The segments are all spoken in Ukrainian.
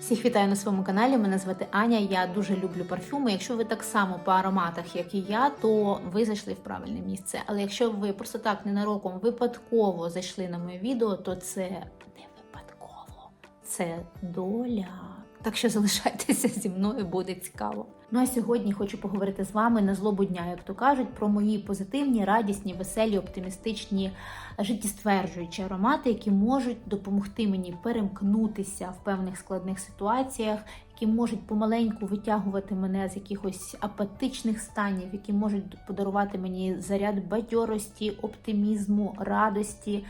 Всіх вітаю на своєму каналі. Мене звати Аня. Я дуже люблю парфюми. Якщо ви так само по ароматах, як і я, то ви зайшли в правильне місце. Але якщо ви просто так ненароком випадково зайшли на моє відео, то це не випадково, це доля. Так що залишайтеся зі мною, буде цікаво. Ну а сьогодні хочу поговорити з вами на злобу дня, як то кажуть, про мої позитивні, радісні, веселі, оптимістичні, життєстверджуючі аромати, які можуть допомогти мені перемкнутися в певних складних ситуаціях, які можуть помаленьку витягувати мене з якихось апатичних станів, які можуть подарувати мені заряд бадьорості, оптимізму, радості.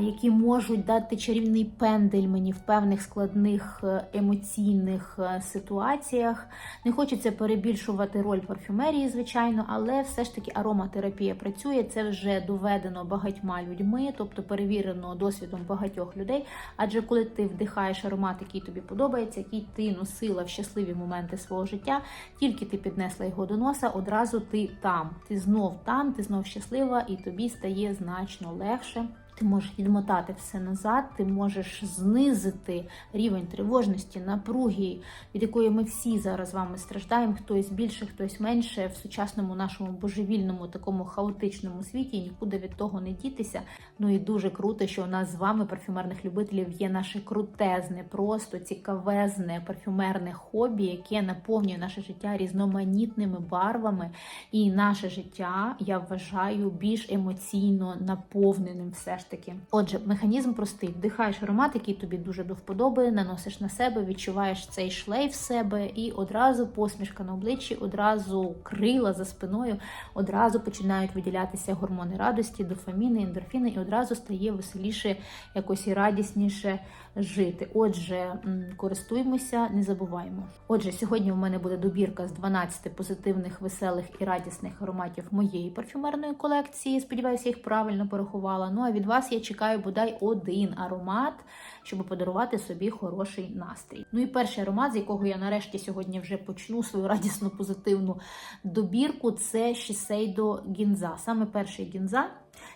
Які можуть дати чарівний пендель мені в певних складних е, емоційних е, ситуаціях. Не хочеться перебільшувати роль парфюмерії, звичайно, але все ж таки ароматерапія працює. Це вже доведено багатьма людьми, тобто перевірено досвідом багатьох людей. Адже коли ти вдихаєш аромат, який тобі подобається, який ти носила в щасливі моменти свого життя, тільки ти піднесла його до носа, одразу ти там. Ти знов там, ти знов щаслива, і тобі стає значно легше. Ти можеш відмотати все назад, ти можеш знизити рівень тривожності, напруги, від якої ми всі зараз з вами страждаємо. Хтось більше, хтось менше в сучасному нашому божевільному такому хаотичному світі. Нікуди від того не дітися. Ну і дуже круто, що у нас з вами, парфюмерних любителів, є наше крутезне, просто цікавезне парфюмерне хобі, яке наповнює наше життя різноманітними барвами. І наше життя я вважаю більш емоційно наповненим все ж таки. Отже, механізм простий: вдихаєш аромат, який тобі дуже до вподоби, наносиш на себе, відчуваєш цей шлейф себе, і одразу посмішка на обличчі, одразу крила за спиною, одразу починають виділятися гормони радості, дофаміни, ендорфіни, і одразу стає веселіше, якось і радісніше жити. Отже, користуємося, не забуваємо. Отже, сьогодні у мене буде добірка з 12 позитивних, веселих і радісних ароматів моєї парфюмерної колекції. Сподіваюся, їх правильно порахувала. Ну а від вас я чекаю бодай один аромат, щоб подарувати собі хороший настрій. Ну і перший аромат, з якого я нарешті сьогодні вже почну свою радісну позитивну добірку, це Шісейдо Гінза. Саме перший гінза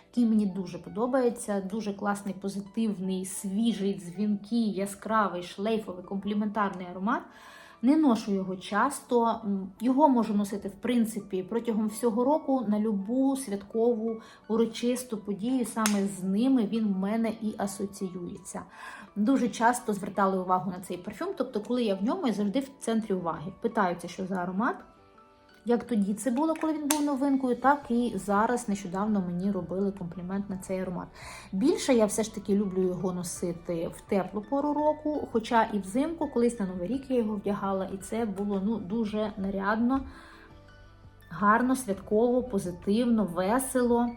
який мені дуже подобається. Дуже класний, позитивний, свіжий, дзвінкий, яскравий, шлейфовий, компліментарний аромат. Не ношу його часто. Його можу носити, в принципі, протягом всього року на любу святкову урочисту подію. Саме з ними він в мене і асоціюється. Дуже часто звертали увагу на цей парфюм. Тобто, коли я в ньому, я завжди в центрі уваги. Питаються, що за аромат. Як тоді це було, коли він був новинкою, так і зараз нещодавно мені робили комплімент на цей аромат. Більше я все ж таки люблю його носити в теплу пору року, хоча і взимку, колись на Новий рік я його вдягала, і це було ну, дуже нарядно, гарно, святково, позитивно, весело.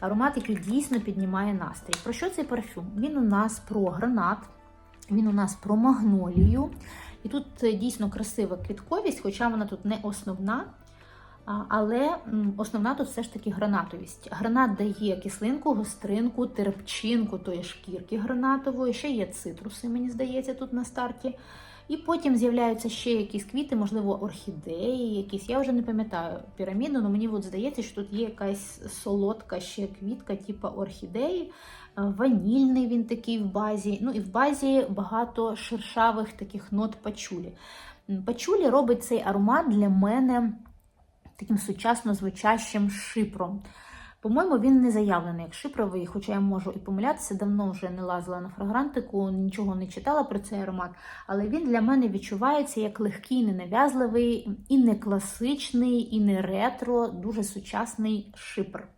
Аромат, який дійсно піднімає настрій. Про що цей парфюм? Він у нас про гранат, він у нас про магнолію. І тут е, дійсно красива квітковість, хоча вона тут не основна. Але основна тут все ж таки гранатовість. Гранат дає кислинку, гостринку, терпчинку тої шкірки гранатової, ще є цитруси, мені здається, тут на старті. І потім з'являються ще якісь квіти, можливо, орхідеї, якісь. Я вже не пам'ятаю піраміду, але мені от здається, що тут є якась солодка ще квітка, типу орхідеї. Е, Ванільний він такий в базі. Ну і в базі багато шершавих таких нот пачулі. Пачулі робить цей аромат для мене таким сучасно звучащим шипром. По-моєму, він не заявлений як шипровий, хоча я можу і помилятися, давно вже не лазила на фрагрантику, нічого не читала про цей аромат. Але він для мене відчувається як легкий, ненав'язливий, і не класичний, і не ретро, дуже сучасний шипр.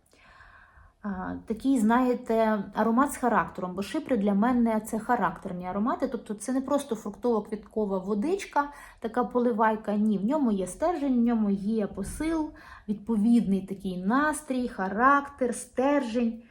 Такий, знаєте, аромат з характером, бо шипри для мене це характерні аромати, тобто це не просто фруктово-квіткова водичка, така поливайка. Ні, в ньому є стержень, в ньому є посил, відповідний такий настрій, характер, стержень.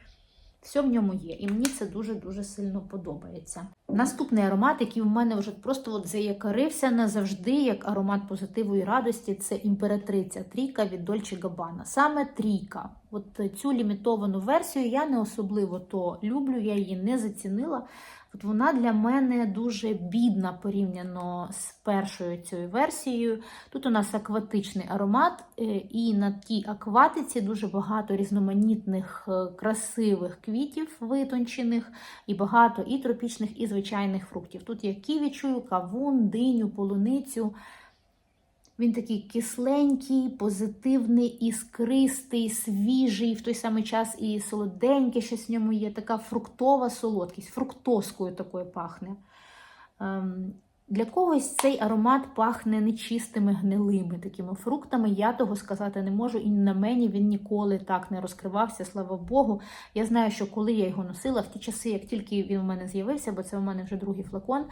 Все в ньому є, і мені це дуже-дуже сильно подобається. Наступний аромат, який в мене вже просто от заякарився назавжди, як аромат позитиву і радості, це імператриця трійка від Dolce Gabbana. Саме трійка. От цю лімітовану версію я не особливо то люблю, я її не зацінила. От вона для мене дуже бідна порівняно з першою цією версією. Тут у нас акватичний аромат, е, і на тій акватиці дуже багато різноманітних е, красивих квітів витончених, і багато і тропічних, і звичайних фруктів. Тут я ківі чую, кавун, диню, полуницю. Він такий кисленький, позитивний, іскристий, свіжий, в той самий час і солоденький, щось в ньому є. Така фруктова солодкість, фруктоскою такою пахне. Для когось цей аромат пахне нечистими гнилими такими фруктами. Я того сказати не можу, і на мені він ніколи так не розкривався, слава Богу. Я знаю, що коли я його носила, в ті часи, як тільки він у мене з'явився, бо це у мене вже другий флакон,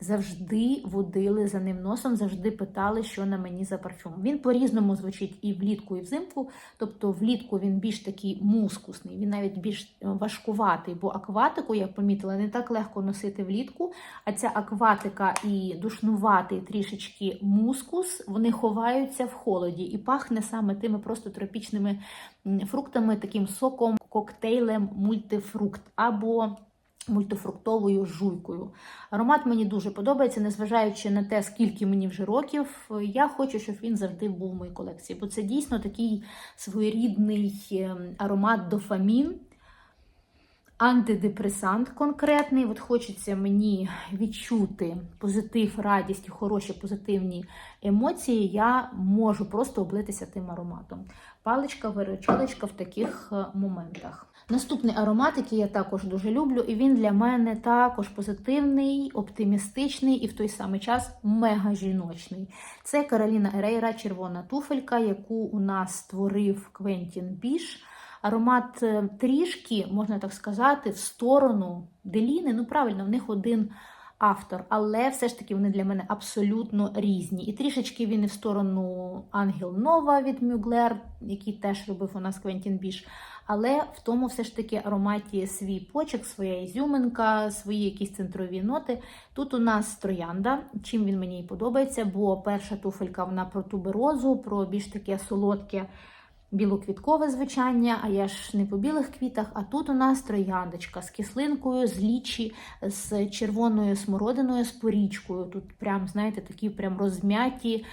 завжди водили за ним носом, завжди питали, що на мені за парфюм. Він по-різному звучить і влітку, і взимку. Тобто влітку він більш такий мускусний, він навіть більш е, важкуватий, бо акватику, я помітила, не так легко носити влітку. А ця акватика і душнуватий трішечки мускус, вони ховаються в холоді і пахне саме тими просто тропічними фруктами, таким соком, коктейлем, мультифрукт або мультифруктовою жуйкою. Аромат мені дуже подобається, незважаючи на те, скільки мені вже років. Я хочу, щоб він завжди був в моїй колекції, бо це дійсно такий своєрідний ем, аромат дофамін. Антидепресант конкретний. От хочеться мені відчути позитив, радість хороші позитивні емоції. Я можу просто облитися тим ароматом. Паличка, виручалочка в таких е, моментах. Наступний аромат, який я також дуже люблю, і він для мене також позитивний, оптимістичний і в той самий час мега жіночний. Це Кароліна Ерейра, червона туфелька, яку у нас створив Квентін Біш. Аромат е, трішки, можна так сказати, в сторону Деліни. Ну, правильно, в них один автор, але все ж таки вони для мене абсолютно різні. І трішечки він і в сторону Ангел Нова від Мюглер, який теж робив у нас Квентін Біш. Але в тому все ж таки ароматі свій почек, своя ізюминка, свої якісь центрові ноти. Тут у нас троянда, чим він мені і подобається, бо перша туфелька вона про туберозу, про більш таке солодке білоквіткове звучання, а я ж не по білих квітах. А тут у нас трояндочка з кислинкою, з лічі, з червоною смородиною, з порічкою. Тут прям, знаєте, такі прям розм'яті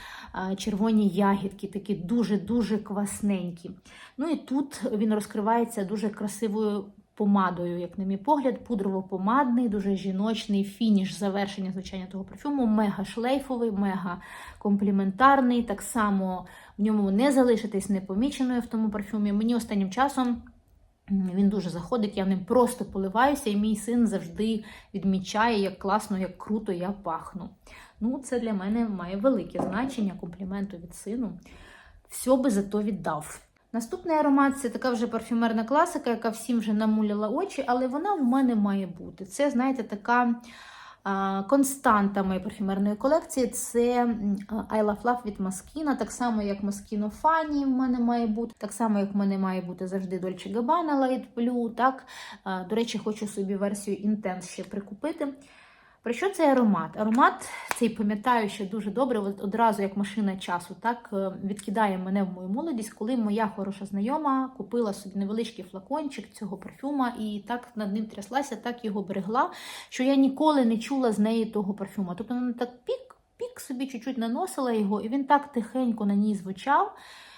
червоні ягідки, такі дуже-дуже квасненькі. Ну і тут він розкривається дуже красивою. Помадою, як на мій погляд, пудрово-помадний, дуже жіночний фініш завершення звичайно того парфюму, мега шлейфовий, мега компліментарний. Так само в ньому не залишитись непоміченою в тому парфюмі. Мені останнім часом він дуже заходить, я ним просто поливаюся, і мій син завжди відмічає, як класно, як круто я пахну. Ну, це для мене має велике значення, компліменту від сину. Все би за то віддав. Наступний аромат це така вже парфюмерна класика, яка всім вже намуляла очі, але вона в мене має бути. Це, знаєте, така а, константа моєї парфюмерної колекції це I Love Love від Маскіна, так само, як Маскіно Фані в мене має бути, так само, як в мене має бути завжди Dolce Gabbana Light Blue. Так? А, До речі, хочу собі версію Intense ще прикупити. Про що цей аромат? Аромат цей пам'ятаю ще дуже добре, одразу як машина часу, так е, відкидає мене в мою молодість, коли моя хороша знайома купила собі невеличкий флакончик цього парфюма і так над ним тряслася, так його берегла, що я ніколи не чула з неї того парфюма. Тобто вона так пік, пік собі чуть-чуть наносила його, і він так тихенько на ній звучав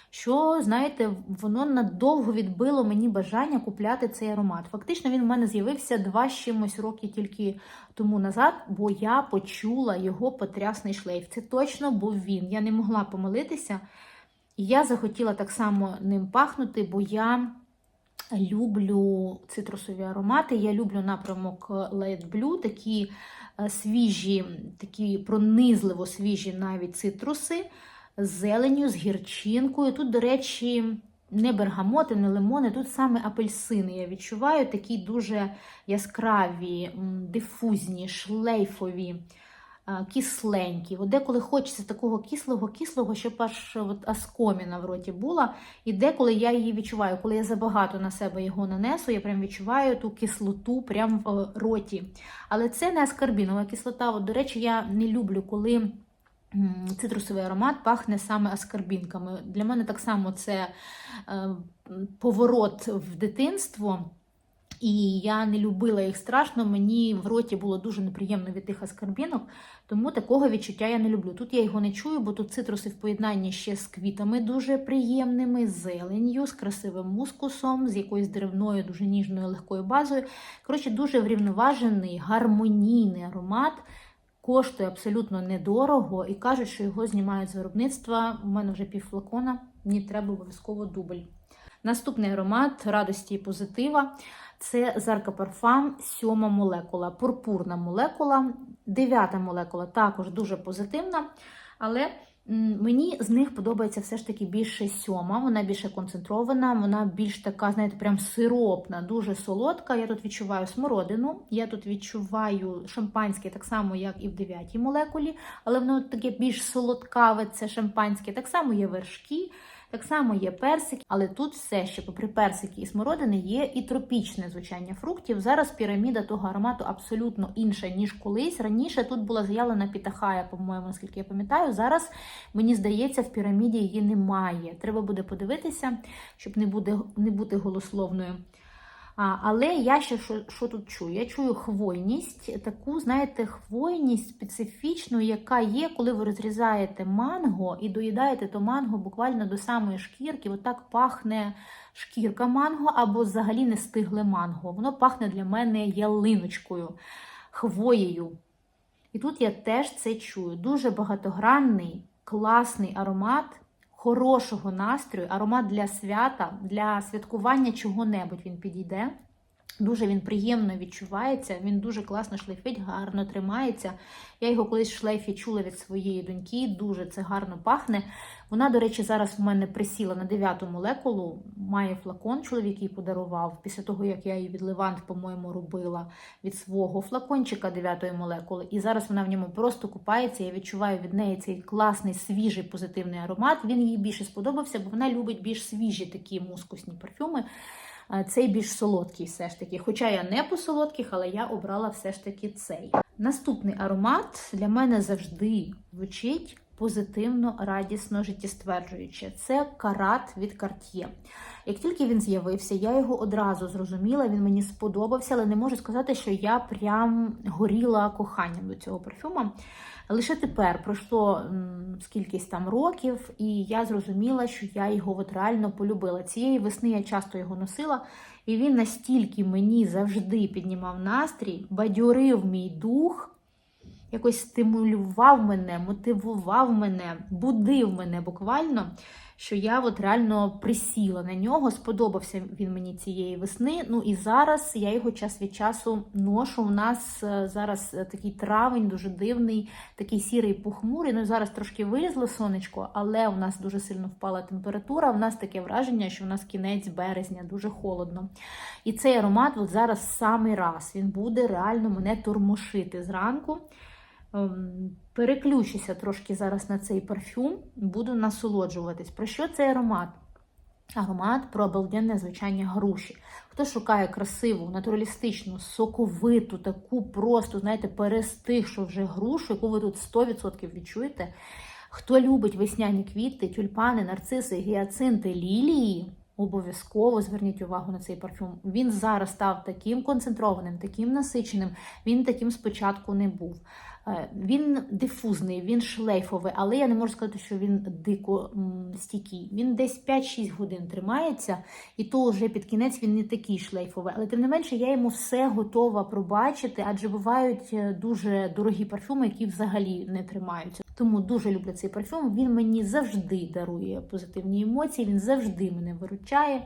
що, знаєте, воно надовго відбило мені бажання купляти цей аромат. Фактично, він в мене з'явився два з чимось роки тільки тому назад, бо я почула його потрясний шлейф. Це точно був він. Я не могла помилитися. І я захотіла так само ним пахнути, бо я. Люблю цитрусові аромати, я люблю напрямок Light Blue, такі е, свіжі, такі пронизливо свіжі навіть цитруси з зеленю, з гірчинкою. Тут, до речі, не бергамоти, не лимони, тут саме апельсини. Я відчуваю такі дуже яскраві, дифузні, шлейфові, кисленькі. От Деколи хочеться такого кислого-кислого, щоб аж от аскоміна в роті була. І деколи я її відчуваю, коли я забагато на себе його нанесу, я прям відчуваю ту кислоту прямо в роті. Але це не аскарбінова кислота. От, До речі, я не люблю, коли цитрусовий аромат пахне саме аскарбінками. Для мене так само це е, поворот в дитинство. І я не любила їх страшно, мені в роті було дуже неприємно від тих аскорбінок, тому такого відчуття я не люблю. Тут я його не чую, бо тут цитруси в поєднанні ще з квітами дуже приємними, з зеленню, з красивим мускусом, з якоюсь деревною, дуже ніжною легкою базою. Коротше, дуже врівноважений, гармонійний аромат. Коштує абсолютно недорого і кажуть, що його знімають з виробництва. У мене вже півфлакона, мені треба обов'язково дубль. Наступний аромат радості і позитива це Зарка Парфам, сьома молекула, пурпурна молекула, дев'ята молекула також дуже позитивна. Але мені з них подобається все ж таки більше сьома, вона більше концентрована, вона більш така, знаєте, прям сиропна, дуже солодка. Я тут відчуваю смородину, я тут відчуваю шампанське, так само, як і в дев'ятій молекулі, але воно таке більш солодкаве, це шампанське. Так само є вершки. Так само є персики, але тут все ще, попри персики і смородини, є і тропічне звучання фруктів. Зараз піраміда того аромату абсолютно інша, ніж колись. Раніше тут була заявлена пітахая, по-моєму, наскільки я пам'ятаю. Зараз, мені здається, в піраміді її немає. Треба буде подивитися, щоб не, буде, не бути голословною. Але я ще що, що тут чую? Я чую хвойність, таку, знаєте, хвойність специфічну, яка є, коли ви розрізаєте манго і доїдаєте то манго буквально до самої шкірки. Отак пахне шкірка манго або взагалі не стигле манго. Воно пахне для мене ялиночкою, хвоєю. І тут я теж це чую. Дуже багатогранний, класний аромат хорошого настрою, аромат для свята, для святкування чого-небудь він підійде. Дуже він приємно відчувається, він дуже класно шлейфить, гарно тримається. Я його колись в шлейфі чула від своєї доньки, дуже це гарно пахне. Вона, до речі, зараз в мене присіла на дев'яту молекулу, має флакон, чоловік їй подарував. Після того, як я її від Левант, по-моєму, робила від свого флакончика дев'ятої молекули. І зараз вона в ньому просто купається. Я відчуваю від неї цей класний, свіжий, позитивний аромат. Він їй більше сподобався, бо вона любить більш свіжі такі мускусні парфюми. Цей більш солодкий, все ж таки. Хоча я не по солодких, але я обрала все ж таки цей. Наступний аромат для мене завжди звучить позитивно, радісно, життєстверджуюче. Це карат від Cartier. Як тільки він з'явився, я його одразу зрозуміла, він мені сподобався, але не можу сказати, що я прям горіла коханням до цього парфюма. Лише тепер пройшло скількись там років, і я зрозуміла, що я його от реально полюбила. Цієї весни я часто його носила, і він настільки мені завжди піднімав настрій, бадьорив мій дух, якось стимулював мене, мотивував мене, будив мене буквально. Що я от реально присіла на нього, сподобався він мені цієї весни. Ну і зараз я його час від часу ношу. У нас е, зараз е, такий травень, дуже дивний, такий сірий похмурий. Ну зараз трошки вилізло сонечко, але у нас дуже сильно впала температура. У нас таке враження, що у нас кінець березня, дуже холодно. І цей аромат от зараз самий раз він буде реально мене турмошити зранку. Ем, Переключуся трошки зараз на цей парфюм, буду насолоджуватись. Про що цей аромат? Аромат про обалденне звучання груші. Хто шукає красиву, натуралістичну, соковиту, таку просто, знаєте, перестигшу вже грушу, яку ви тут 100% відчуєте. Хто любить весняні квіти, тюльпани, нарциси, гіацинти, лілії, обов'язково зверніть увагу на цей парфюм. Він зараз став таким концентрованим, таким насиченим. Він таким спочатку не був. Е, Він дифузний, він шлейфовий, але я не можу сказати, що він дико стійкий. Він десь 5-6 годин тримається, і то вже під кінець він не такий шлейфовий. Але тим не менше, я йому все готова пробачити, адже бувають е, дуже дорогі парфюми, які взагалі не тримаються. Тому дуже люблю цей парфюм. Він мені завжди дарує позитивні емоції, він завжди мене виручає.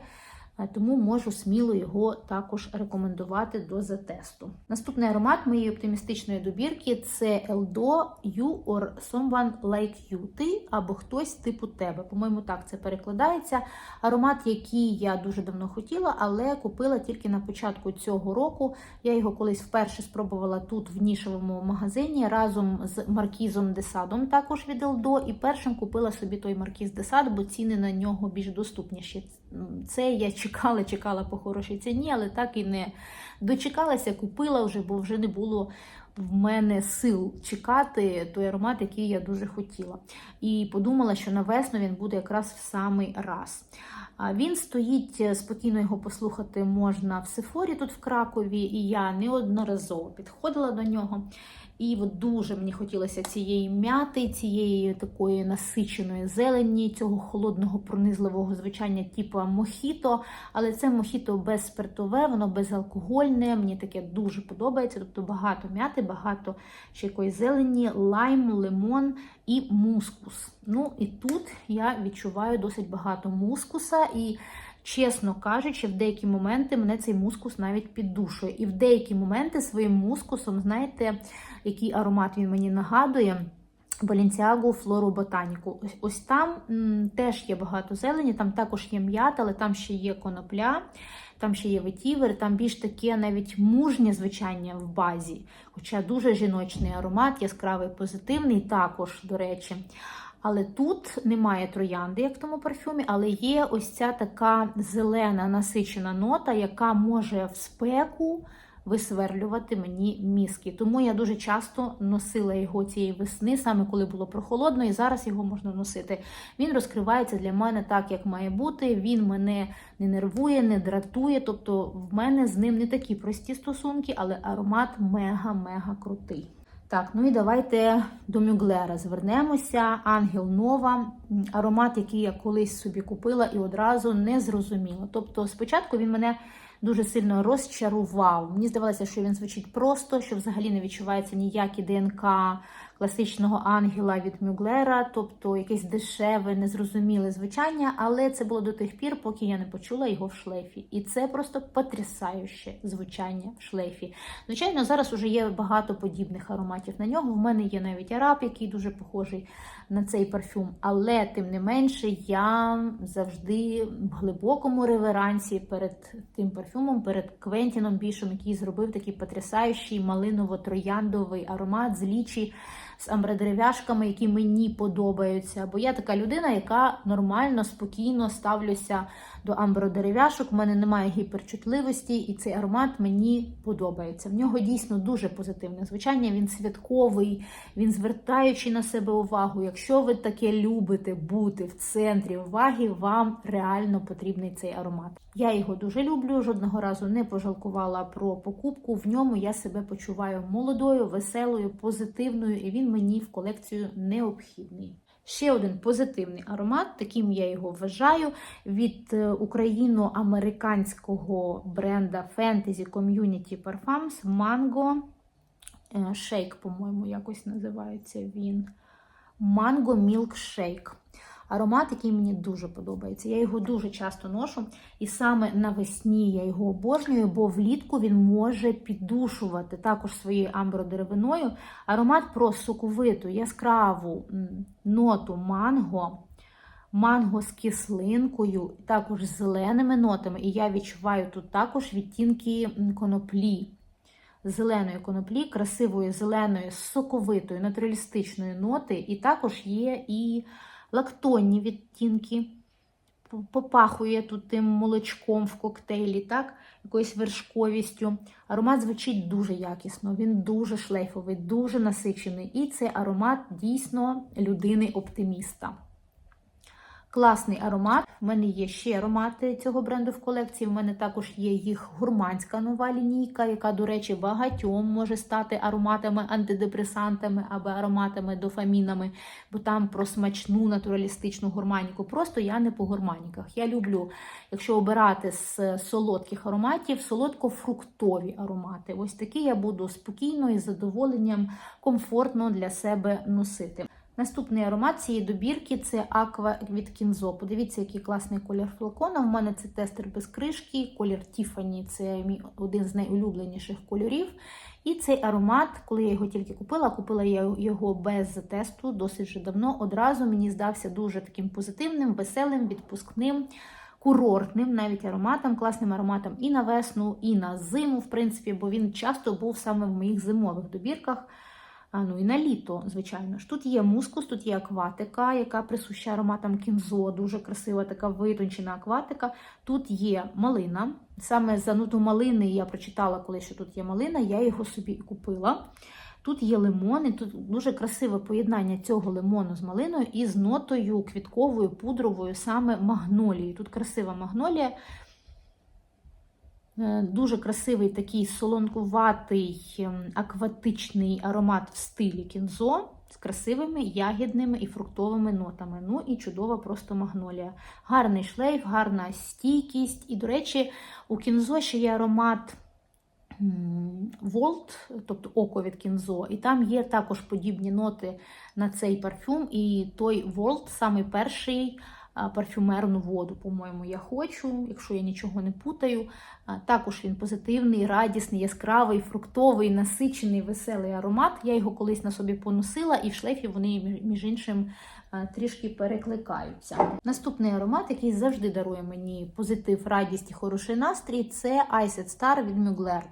Е, Тому можу сміло його також рекомендувати до затесту. Наступний аромат моєї оптимістичної добірки це Eldo You or Someone Like You. Ти або хтось типу тебе. По-моєму, так це перекладається. Аромат, який я дуже давно хотіла, але купила тільки на початку цього року. Я його колись вперше спробувала тут в нішевому магазині разом з маркізом Десадом, також від Eldo. І першим купила собі той маркіз Десад, бо ціни на нього більш доступніші. Це я чекала, чекала по хорошій ціні, але так і не дочекалася, купила вже, бо вже не було в мене сил чекати той аромат, який я дуже хотіла. І подумала, що на весну він буде якраз в самий раз. Він стоїть е, спокійно його послухати можна в Сефорі тут в Кракові, і я неодноразово підходила до нього. І от дуже мені хотілося цієї м'яти, цієї такої насиченої зелені, цього холодного пронизливого звучання, типу мохіто. Але це мохіто безспиртове, воно безалкогольне. Мені таке дуже подобається. Тобто багато м'яти, багато ще якоїсь зелені, лайм, лимон і мускус. Ну і тут я відчуваю досить багато мускуса. і Чесно кажучи, в деякі моменти мене цей мускус навіть піддушує. І в деякі моменти своїм мускусом, знаєте, який аромат він мені нагадує. Балінціагу флору ботаніку. Ось, ось там м, теж є багато зелені, там також є м'ята, але там ще є конопля, там ще є ветівер, там більш таке навіть мужнє звучання в базі. Хоча дуже жіночний аромат, яскравий, позитивний, також, до речі. Але тут немає троянди, як в тому парфюмі, але є ось ця така зелена насичена нота, яка може в спеку висверлювати мені мізки. Тому я дуже часто носила його цієї весни, саме коли було прохолодно, і зараз його можна носити. Він розкривається для мене так, як має бути. Він мене не нервує, не дратує. Тобто в мене з ним не такі прості стосунки, але аромат мега-мега крутий. Так, ну і давайте до Мюглера звернемося. Ангел Нова, аромат, який я колись собі купила і одразу не зрозуміла. Тобто, спочатку він мене дуже сильно розчарував. Мені здавалося, що він звучить просто, що взагалі не відчувається ніякі ДНК класичного ангела від Мюглера, тобто якесь дешеве, незрозуміле звучання, але це було до тих пір, поки я не почула його в шлейфі. І це просто потрясаюче звучання в шлейфі. Звичайно, зараз уже є багато подібних ароматів на нього. В мене є навіть араб, який дуже похожий на цей парфюм. Але, тим не менше, я завжди в глибокому реверансі перед тим парфюмом, перед Квентіном Бішом, який зробив такий потрясаючий малиново-трояндовий аромат з лічі з амбредерев'яшками, які мені подобаються. Бо я така людина, яка нормально, спокійно ставлюся до амбродерев'яшок. У мене немає гіперчутливості, і цей аромат мені подобається. В нього дійсно дуже позитивне звучання. Він святковий, він звертаючи на себе увагу. Якщо ви таке любите бути в центрі уваги, вам реально потрібний цей аромат. Я його дуже люблю. Жодного разу не пожалкувала про покупку. В ньому я себе почуваю молодою, веселою, позитивною, і він мені в колекцію необхідний. Ще один позитивний аромат, таким я його вважаю, від е, україно-американського бренда Fantasy Community Parfums Mango Shake, по-моєму, якось називається він. Mango Milkshake. Аромат, який мені дуже подобається. Я його дуже часто ношу, і саме навесні я його обожнюю, бо влітку він може піддушувати також своєю амбродеревиною. Аромат про соковиту, яскраву ноту манго, манго з кислинкою, також з зеленими нотами. І я відчуваю тут також відтінки коноплі. Зеленої коноплі, красивої зеленої, соковитої, натуралістичної ноти, і також є і лактонні відтінки. Попахує тут тим молочком в коктейлі, так? якоюсь вершковістю. Аромат звучить дуже якісно, він дуже шлейфовий, дуже насичений. І це аромат дійсно людини-оптиміста. Класний аромат. У мене є ще аромати цього бренду в колекції. У мене також є їх гурманська нова лінійка, яка, до речі, багатьом може стати ароматами, антидепресантами або ароматами дофамінами, бо там про смачну натуралістичну гурманіку. Просто я не по гурманіках. Я люблю, якщо обирати з солодких ароматів, солодко-фруктові аромати. Ось такі я буду спокійно і задоволенням комфортно для себе носити. Наступний аромат цієї добірки це Аква від Кінзо. Подивіться, який класний колір флакона. У мене це тестер без кришки, колір Тіфані це один з найулюбленіших кольорів. І цей аромат, коли я його тільки купила, купила я його без тесту досить вже давно. Одразу мені здався дуже таким позитивним, веселим, відпускним. Курортним, навіть ароматом, класним ароматом і на весну, і на зиму, в принципі, бо він часто був саме в моїх зимових добірках. А, ну і на літо, звичайно ж. Тут є мускус, тут є акватика, яка присуща ароматам кінзо, дуже красива, така витончена акватика. Тут є малина. Саме за ноту малини я прочитала, коли що тут є малина, я його собі купила. Тут є лимон, і тут дуже красиве поєднання цього лимону з малиною і з нотою квітковою, пудровою, саме магнолією. Тут красива магнолія. Е, Дуже красивий такий солонкуватий ем, акватичний аромат в стилі кінзо з красивими ягідними і фруктовими нотами. Ну і чудова просто магнолія. Гарний шлейф, гарна стійкість. І, до речі, у кінзо ще є аромат Волт, тобто око від кінзо, і там є також подібні ноти на цей парфюм. І той Волт, самий перший парфюмерну воду, по-моєму, я хочу, якщо я нічого не путаю. Також він позитивний, радісний, яскравий, фруктовий, насичений, веселий аромат. Я його колись на собі поносила, і в шлейфі вони, між- іншим, трішки перекликаються. Наступний аромат, який завжди дарує мені позитив, радість і хороший настрій, це Iced Star від Mugler.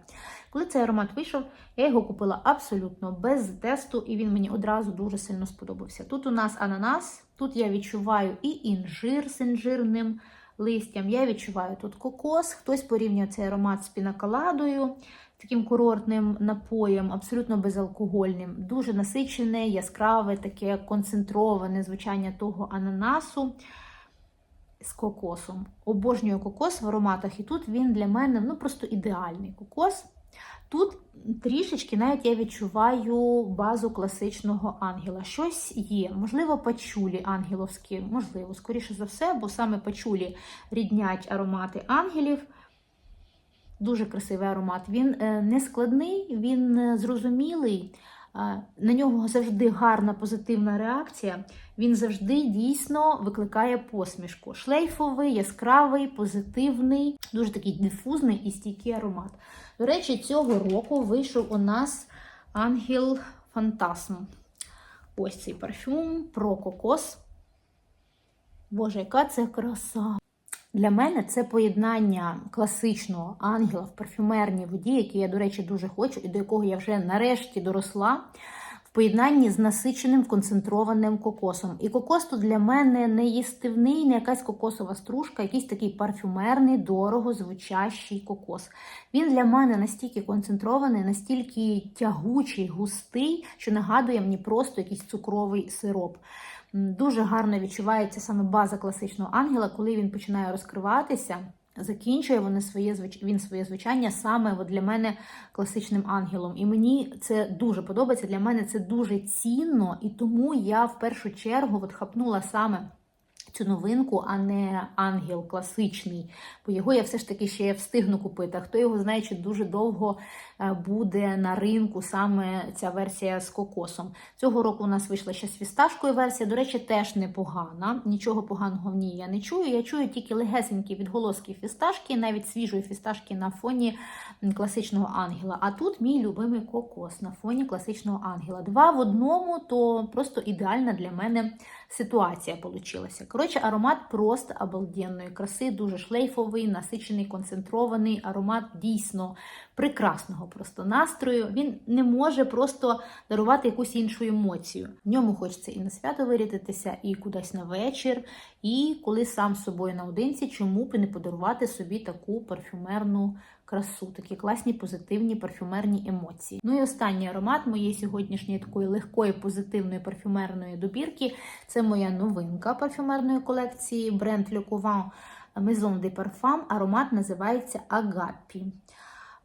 Коли цей аромат вийшов, я його купила абсолютно без тесту, і він мені одразу дуже сильно сподобався. Тут у нас ананас, тут я відчуваю і інжир з інжирним листям, я відчуваю тут кокос. Хтось порівнює цей аромат з пінаколадою, таким курортним напоєм, абсолютно безалкогольним, дуже насичене, яскраве, таке концентроване звучання того ананасу з кокосом. Обожнюю кокос в ароматах, і тут він для мене ну просто ідеальний кокос. Тут трішечки навіть я відчуваю базу класичного ангела. Щось є, можливо, пачулі ангеловські, можливо, скоріше за все, бо саме пачулі ріднять аромати ангелів. Дуже красивий аромат. Він е, не складний, він е, зрозумілий. На нього завжди гарна позитивна реакція. Він завжди дійсно викликає посмішку. Шлейфовий, яскравий, позитивний, дуже такий дифузний і стійкий аромат. До речі, цього року вийшов у нас Ангел Фантасм. Ось цей парфюм про кокос. Боже, яка це краса! Для мене це поєднання класичного ангела в парфюмерній воді, який я, до речі, дуже хочу, і до якого я вже нарешті доросла. В поєднанні з насиченим концентрованим кокосом. І кокос тут для мене не їстивний, не якась кокосова стружка, якийсь такий парфюмерний, дорого звучащий кокос. Він для мене настільки концентрований, настільки тягучий, густий, що нагадує мені просто якийсь цукровий сироп. Дуже гарно відчувається саме база класичного ангела, коли він починає розкриватися. Закінчує вони своє він своє звучання саме от для мене класичним ангелом. І мені це дуже подобається. Для мене це дуже цінно, і тому я в першу чергу от хапнула саме цю новинку, а не ангел класичний. Бо його я все ж таки ще встигну купити. А хто його знає, чи дуже довго е, буде на ринку саме ця версія з кокосом. Цього року у нас вийшла ще з фісташкою версія. До речі, теж непогана. Нічого поганого в ній я не чую. Я чую тільки легесенькі відголоски фісташки, навіть свіжої фісташки на фоні класичного ангела. А тут мій любимий кокос на фоні класичного ангела. Два в одному, то просто ідеальна для мене ситуація получилася. Коротше, аромат просто обалденної краси, дуже шлейфовий, насичений, концентрований. Аромат дійсно прекрасного просто настрою. Він не може просто дарувати якусь іншу емоцію. В ньому хочеться і на свято вирядитися, і кудись на вечір, і коли сам з собою наодинці, чому б не подарувати собі таку парфюмерну красу, такі класні позитивні парфюмерні емоції. Ну і останній аромат моєї сьогоднішньої такої легкої позитивної парфюмерної добірки. Це моя новинка парфюмерної колекції бренд Le Couvent Maison de Parfum. Аромат називається Агапі.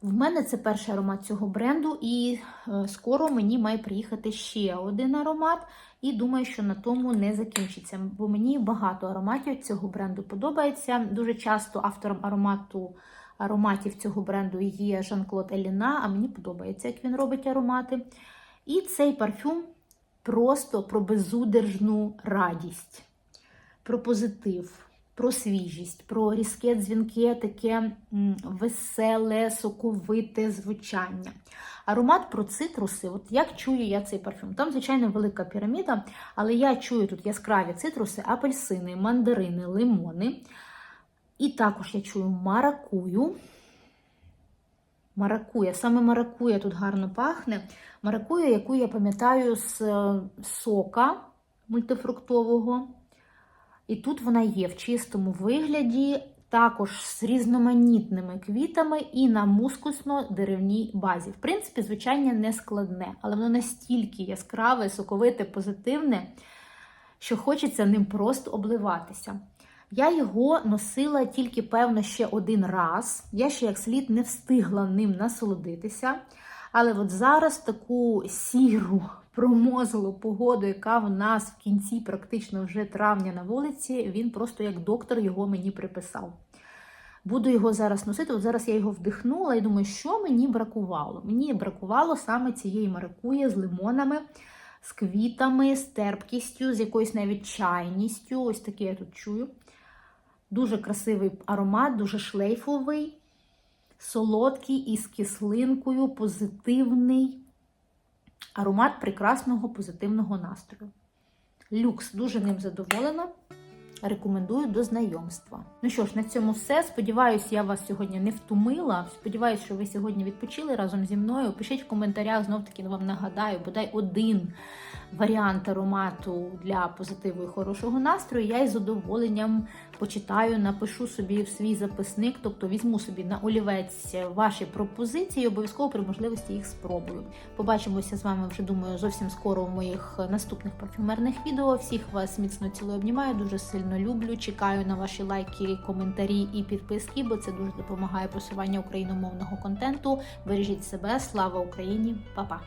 В мене це перший аромат цього бренду, і е, скоро мені має приїхати ще один аромат. І думаю, що на тому не закінчиться, бо мені багато ароматів цього бренду подобається. Дуже часто автором аромату ароматів цього бренду є Жан-Клод Еліна, а мені подобається, як він робить аромати. І цей парфюм просто про безудержну радість, про позитив, про свіжість, про різке дзвінке, таке веселе, соковите звучання. Аромат про цитруси. От як чую я цей парфюм? Там, звичайно, велика піраміда, але я чую тут яскраві цитруси, апельсини, мандарини, лимони. І також я чую маракую. Маракуя, саме маракуя тут гарно пахне. Маракуя, яку я пам'ятаю з е, сока мультифруктового. І тут вона є в чистому вигляді. також з різноманітними квітами і на мускусно-деревній базі. В принципі, звучання не складне, але воно настільки яскраве, соковите, позитивне, що хочеться ним просто обливатися. Я його носила тільки, певно, ще один раз. Я ще як слід не встигла ним насолодитися. Але от зараз таку сіру, промозлу погоду, яка в нас в кінці практично вже травня на вулиці, він просто як доктор його мені приписав. Буду його зараз носити. От зараз я його вдихнула і думаю, що мені бракувало? Мені бракувало саме цієї маракуї з лимонами, з квітами, з терпкістю, з якоюсь навіть чайністю. Ось таке я тут чую. Дуже красивий аромат, дуже шлейфовий, солодкий із кислинкою, позитивний аромат прекрасного позитивного настрою. Люкс, дуже ним задоволена. Рекомендую до знайомства. Ну що ж, на цьому все. Сподіваюсь, я вас сьогодні не втомила. Сподіваюсь, що ви сьогодні відпочили разом зі мною. Пишіть в коментарях, знов таки вам нагадаю, бодай один варіант аромату для позитиву і хорошого настрою. Я із задоволенням почитаю, напишу собі в свій записник, тобто візьму собі на олівець ваші пропозиції, обов'язково при можливості їх спробую. Побачимося з вами вже думаю зовсім скоро в моїх наступних парфюмерних відео. Всіх вас міцно цілую обнімаю, дуже сильно люблю. Чекаю на ваші лайки, коментарі і підписки, бо це дуже допомагає просуванню україномовного контенту. Бережіть себе, слава Україні, Па-па!